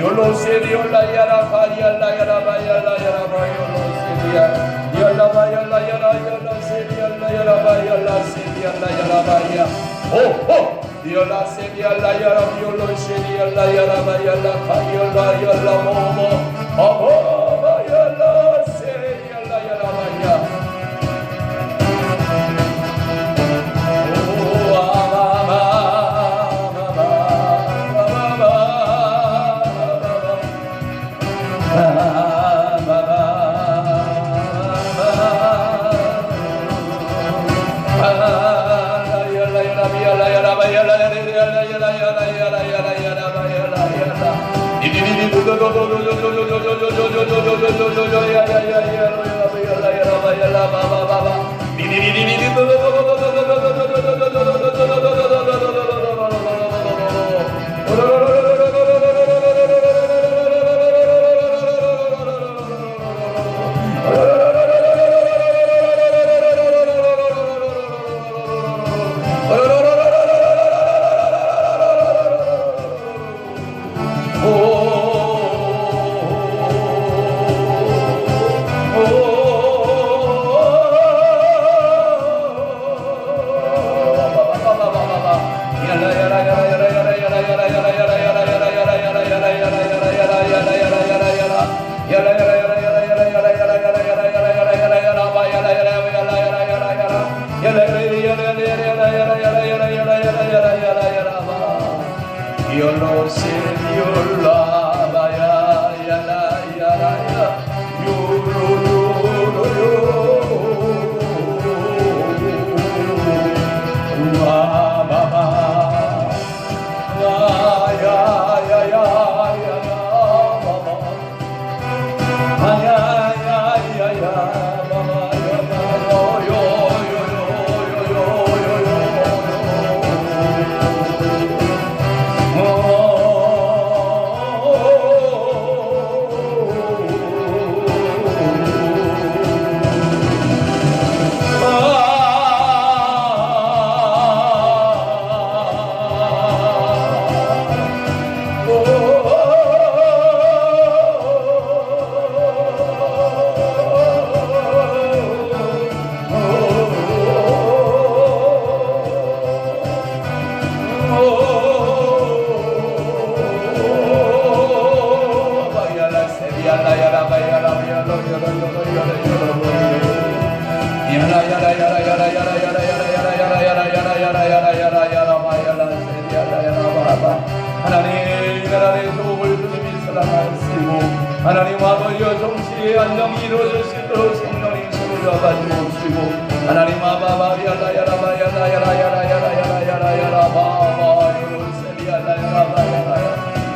Yolo seviyor la yara far yalla yara ba yalla oh oh Yola seviyorlar yara oh oh Baba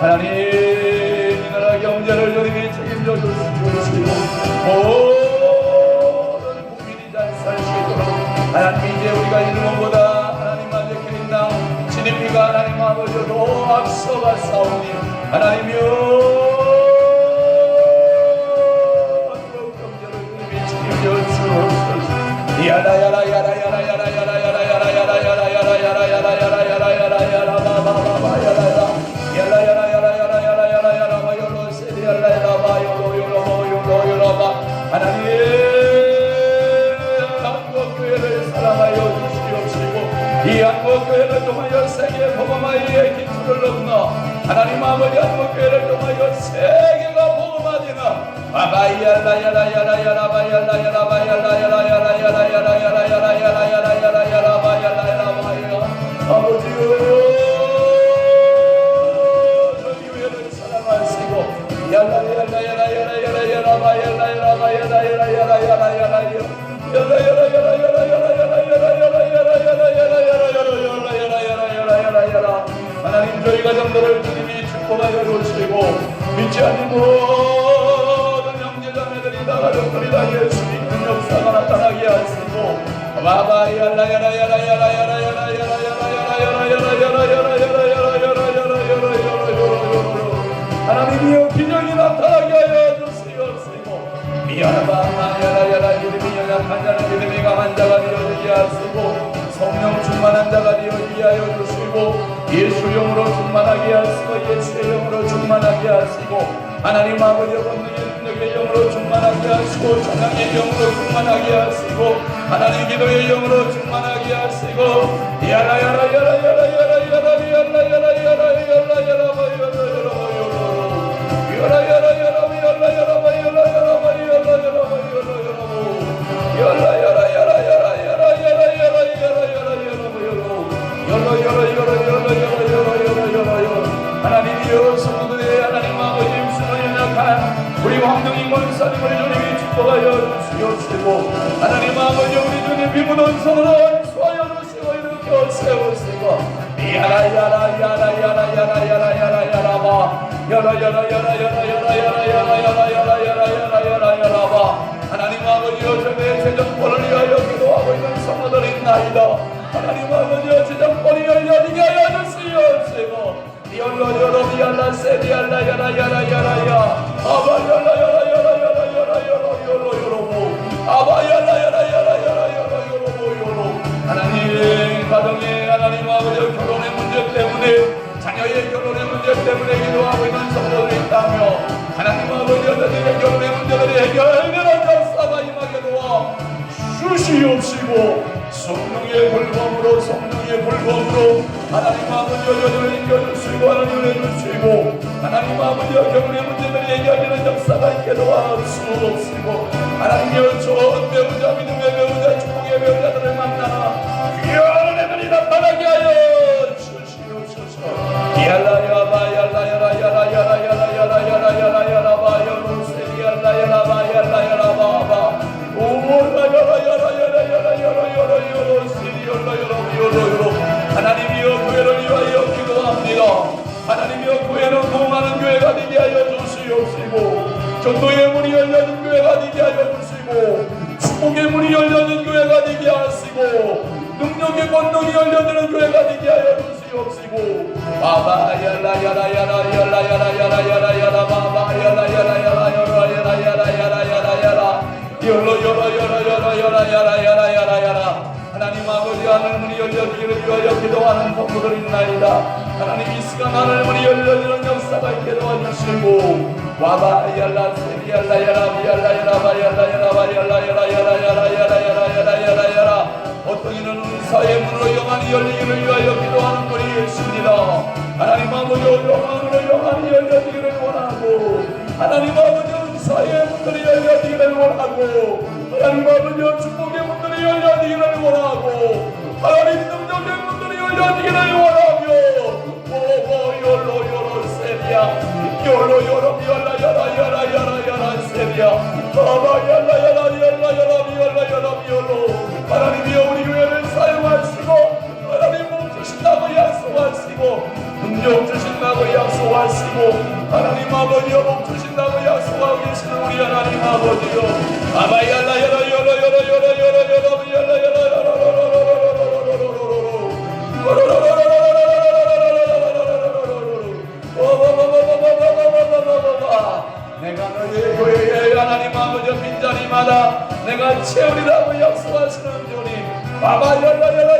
하나님 이 나라 경제를 주님이 책임져 주시고 모든 국민이 잘 살 수 있도록 하나님 이제 우리가 있는 것보다 하나님 앞에 기린다. 진입이가 하나님 아버지로 더 앞서가 싸우니 하나님이여 한국 경제를 주님이 책임져 주옵소서. 야라 야라 야라 야라 야라 야라 야라 야라 야라 야라 야라 야라 야라 야라 야라 야라 야라 바바바바 너희의 기초를 넘어 하나님 아버지 한국 교회를 통하여 세계가 복음화되는 아바이야라야라야라야라바야라야라바야라야라야라야라 축복하여 주시고 믿지 않는 모든 형제자매들이 다 가족들이 다. 예수 믿는 역사가 나타나게 하시고 하나님이여 균형이 나타나게 하여 주시옵시고 미안합니다. 야라야라 믿음이 연약한 자는 믿음이 강한 자가 되어지게 하시고 성령 충만한 자가 되어지게 하여 주시고 예수 영으로 충만하게 하시고 예수의 영으로 충만하게 하시고 하나님 아버지 권능의 능력의 영으로 충만하게 하시고 찬양의 영으로 충만하게 하시고 하나님 기도의 영으로 충만하게 하시고 야라 야라 야라 야라 야라 야라 야라 야라 야라 야라 야라 야라 야라 야라 황정인 권사님을 주님이 축복하여 주시옵시고 하나님 아버지 우리 주님 비무던 손으로 수하여 주시고 일으켜 세우시고 야라 야라 야라 야라 야라 야라 야라 야라 바 야라 야라 야라 야라 야라 야라 야라 야라 야라 야라 야라 야라 야라 바 하나님 아버지여 저의 재정권을 위하여 기도하고 있는 성도들입나이다 하나님 아버지여 재정권이 열려지게 하여 주시옵시고 열라 열라 비알라 세비알라 야라 야라 야라야 자녀의 결혼의 문제 때문에 기도하고 있는 성도들이 있다며 하나님 아버지 어머니의 결혼의 문제들이 해결되는 역사가 임하게 도와 주시옵시고 성령의 불범으로 성령의 불범으로 하나님 아버지 여전을 인겨주시고 하나님을 해주시고 하나님 아버지 결혼의 문제들이 해결되는 역사가 있게 도와주시옵시고 하나님의 좋은 배우자 믿음의 배우자 축복의 배우자들을 만나나 능력의 권능이 열려지는 교회가 되게 하여 주시옵시고. 바바 야라 야라 야라 야라 야라 야라 야라 야라 바바 야라 야라 야라 야라 야라 야라 야라 야라 야라 열어 열어 열어 열어 열어 열어 열어 열어 열어 하나님 아버지 하늘 문이 열려지기를 위하여 기도하는 성도들이나이다 하나님 이 시간 하늘 문이 열려지는 역사가 있게 도와주시고 와바 열라 세리 열라 열라 열라 열라 바 열라 열라 바 열라 열라 열라 열라 열라 열라 열라 열라 열라 어떤 이는 은사의 문으로 영원히 열리기를 위하여 기도하는 분이 계십니다. 하나님 아버지 영원으로 영원히 열려지기를 원하고 하나님 아버지 은사의 문들이 열려지기를 원하고 하나님 아버지 축복의 문들이 열려지기를 원하고 하나님 능력의 문들이 열려지기를 원하며 오오 열로 열로 세리야. 열로 열로 열라 열라 열라 열라 열라 세리야. 바바 열라 열라 열라 열라 열라 열라 열로. 하나님이여 능력 주신다고 약속하시고 하나님 아버지 여 복 주신다고 약속하고 계시는 우리 하나님 아버지여 아바야라 여러 여러 여러 여러 여러 여러 여러 여러 내가 너의 교회에 하나님 아버지 빈자리마다 내가 채우리라고 약속하시는 주님 열라 열라 열라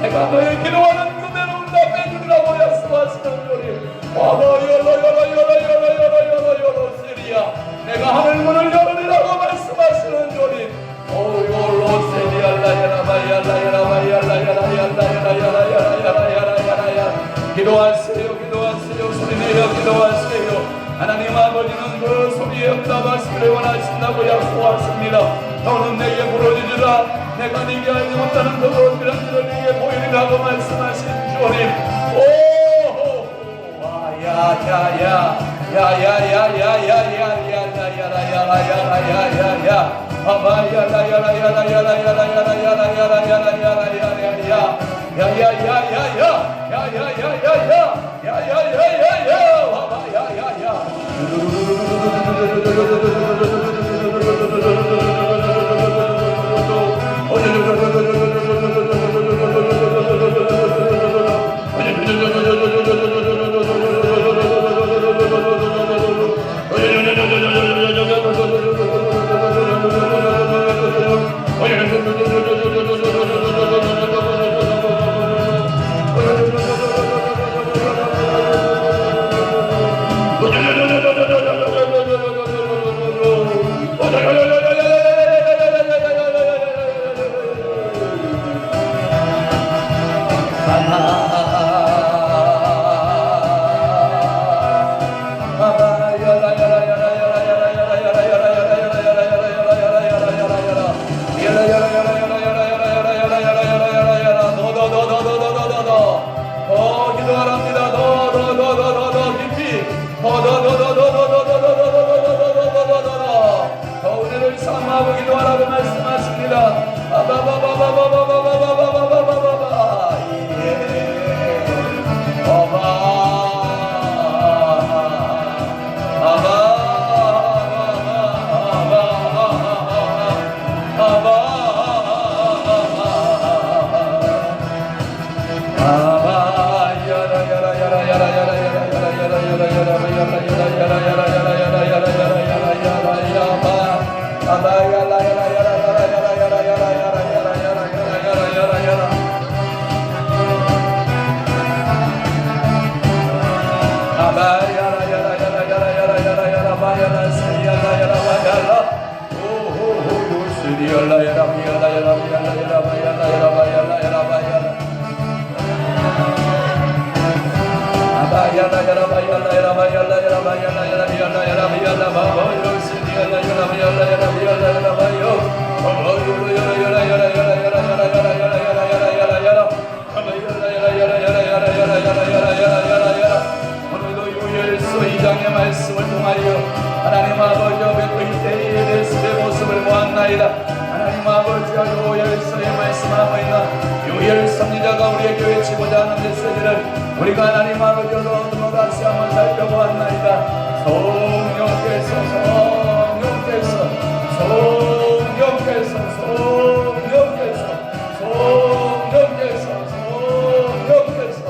내가 너의 기도하는 그대로 응답해 주리라고 약속하시는 주님 와봐 열어 열어 열어 열어 열어 열어 열어 시리야 내가 하늘 문을 열으리라고 말씀하시는 주님 오요로 세리야라 야라바야라 야라바야라 야라야라 야라야라 야라야라 기도하세요. 기도하세요. 소리 내려 기도하세요. 하나님 아버지는 그 소리에 응답하시기를 원하신다고 약속하십니다. 너는 내게 물어주리라 내가 네게 알지 못하는 그 것들은 들을 네게 보이리라고 말씀하신 주님 오 야야 야 야야야야야야야야야야야야야야야 아바 야라야라야라야라야라야라야라야라야라야라야야 야야야야야야야야야야야야야야 아바 야야야 우리가 하나님 아버지로 얻어 다시 한번 살펴보았나이다. 성령께서 성령께서 성령께서 성령께서 성령께서 성령께서.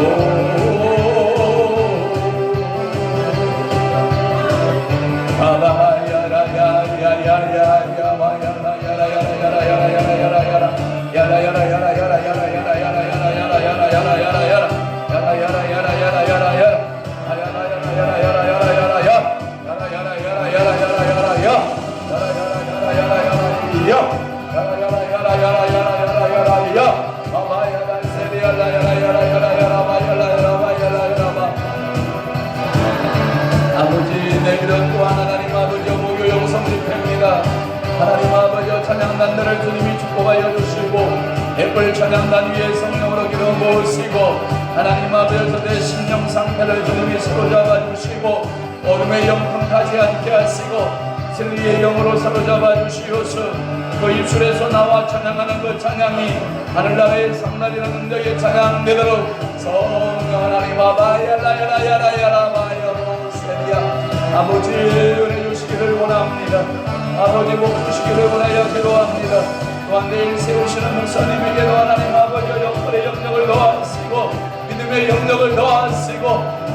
아버지 주님이 축복하여 주시고 예쁠 찬양단 위에 성령으로 기름 부으시고 하나님 아버지 저의 심령 상태를 주님이 사로잡아 주시고 어둠의 영통 타지 않게 하시고 진리의 영으로 사로잡아 주시옵소. 그 입술에서 나와 찬양하는 그 찬양이 하늘나라의 상날이라는 능력의 찬양 되도록 성령 하나님 아바야라야라야라바야로세리야. 아버지 은혜 주시기를 원합니다 아버지 복 주시기를 원하여 기도합니다. 또한 내일 세우시는 목사님에게도 하나님 아버지 영혼의 영역을 더하시고 믿음의 영역을 더하시고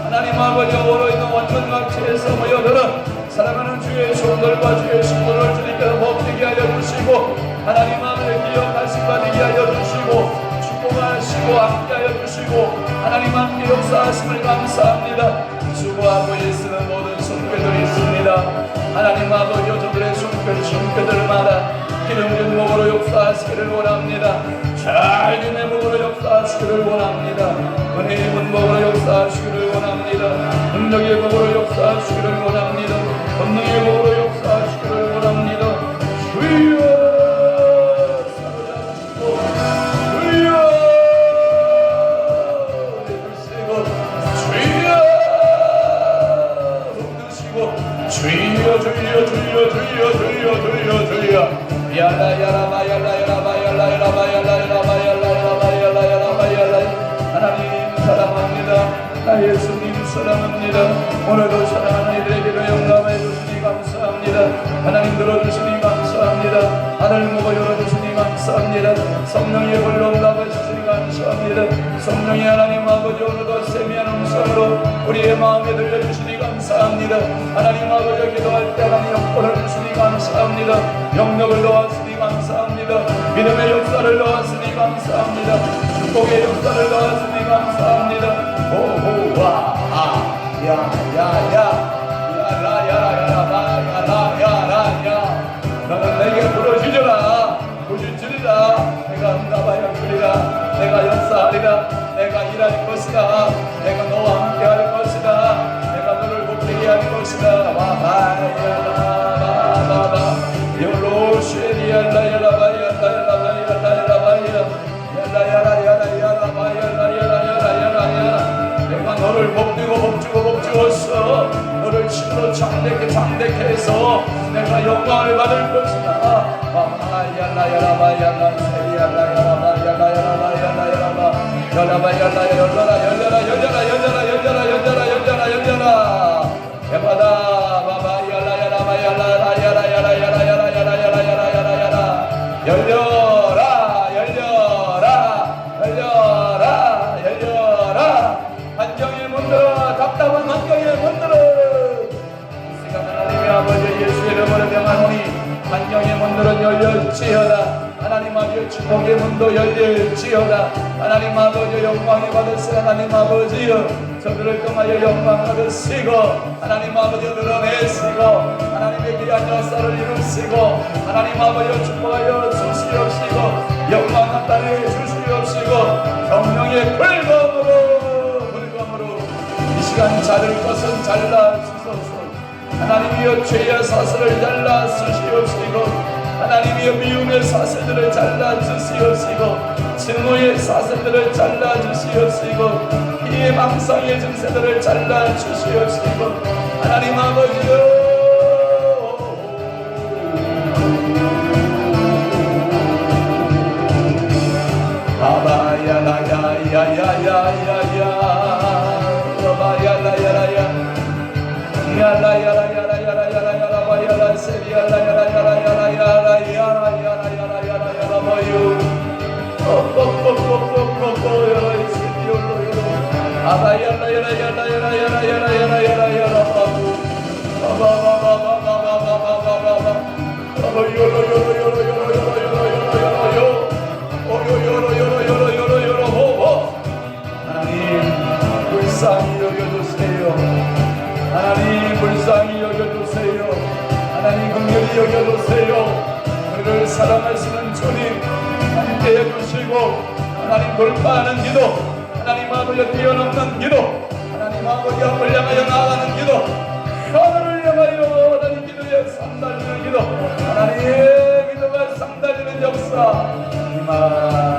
하나님 아버지 오로 있는 완전 각지에서 모여들은 사랑하는 주의 종들과 주의 신도를 주님께서 법되게 하여 주시고 하나님 아버지 기억하심 받게 하여 주시고 축복하시고 함께하여 주시고 하나님 함께 역사하심을 감사합니다. 수고하고 애쓰는 모든 손패들이 있습니다 하나님 아버지 저들의 손패 손패들마다 기름진 목으로 역사하시기를 원합니다. 잘됨의 목으로 역사하시기를 원합니다. 은혜의 문목으로 역사하시기를 원합니다. 능력의 목으로 역사하시기를 원합니다. 권능의 목으로 역사하시기를 원합니다 감사합니다. 성령의 하나님 아버지 오늘도 세미한 음성으로 우리의 마음에 들려주시니 감사합니다. 하나님 아버지 기도할 때 하나님 영권을 주시니 감사합니다. 영역을 넣었으니 감사합니다. 믿음의 역사를 넣었으니 감사합니다. 축복의 역사를 넣었으니 감사합니다. 오호와 야야야 야라야라야라야라야라야 역사하리라 내가 일할 것이다. 내가 너와 함께 할 것이다. 내가 너를 복되게 할 것이다. 와바야라바바바. 요로쉐리야라야라바야다야라바야다야라바야라야라야라야라야라야라야라 내가 너를 복되고 복주고 복주었어. 너를 신으로 장대케 장대케 해서 내가 영광을 받을 것이다. 와바야라야라바야라야라야라 열라라 열려라 열려라 열려라 열려라 야바다 바바야라야라바야라야라야라야라야라야라야라야라 열려라 열려라 열려라 열려라. 환경의 문들어 답답한 환경의 문들어 이 시간 하나님의 아버지 예수의 이름으로 명하노니 환경의 문들은 축 복의 문도 열릴지어다. 하나님 아버지 영광이 받으시 하나님 아버지여 저들을 통하여 영광 받으시고 하나님 아버지 늘어내시고 하나님의 귀한 역사를 이루시고 하나님 아버지 축복하여 주시옵시고 영광 나타내 주시옵시고 성령의 불검으로 불검으로 이 시간 자를 것은 잘라 주소서. 하나님이여 죄의 사슬을 잘라 주시옵시고 하나님이여 미움의 사슬들을 잘라 주시옵시고 증오의 사슬들을 잘라 주시옵시고 피의 망상의 증세들을 잘라 주시옵시고 하나님 아버지여 주세요. 우리를 사랑하시는 주님 함께 해 주시고 하나님 돌파하는 기도 하나님 아버지 뛰어넘는 기도 하나님 아버지 앞을 향하여 나아가는 기도 하늘을 향하여 하나님 기도에 상달리는 기도 하나님의 기도가 상달리는 역사 임하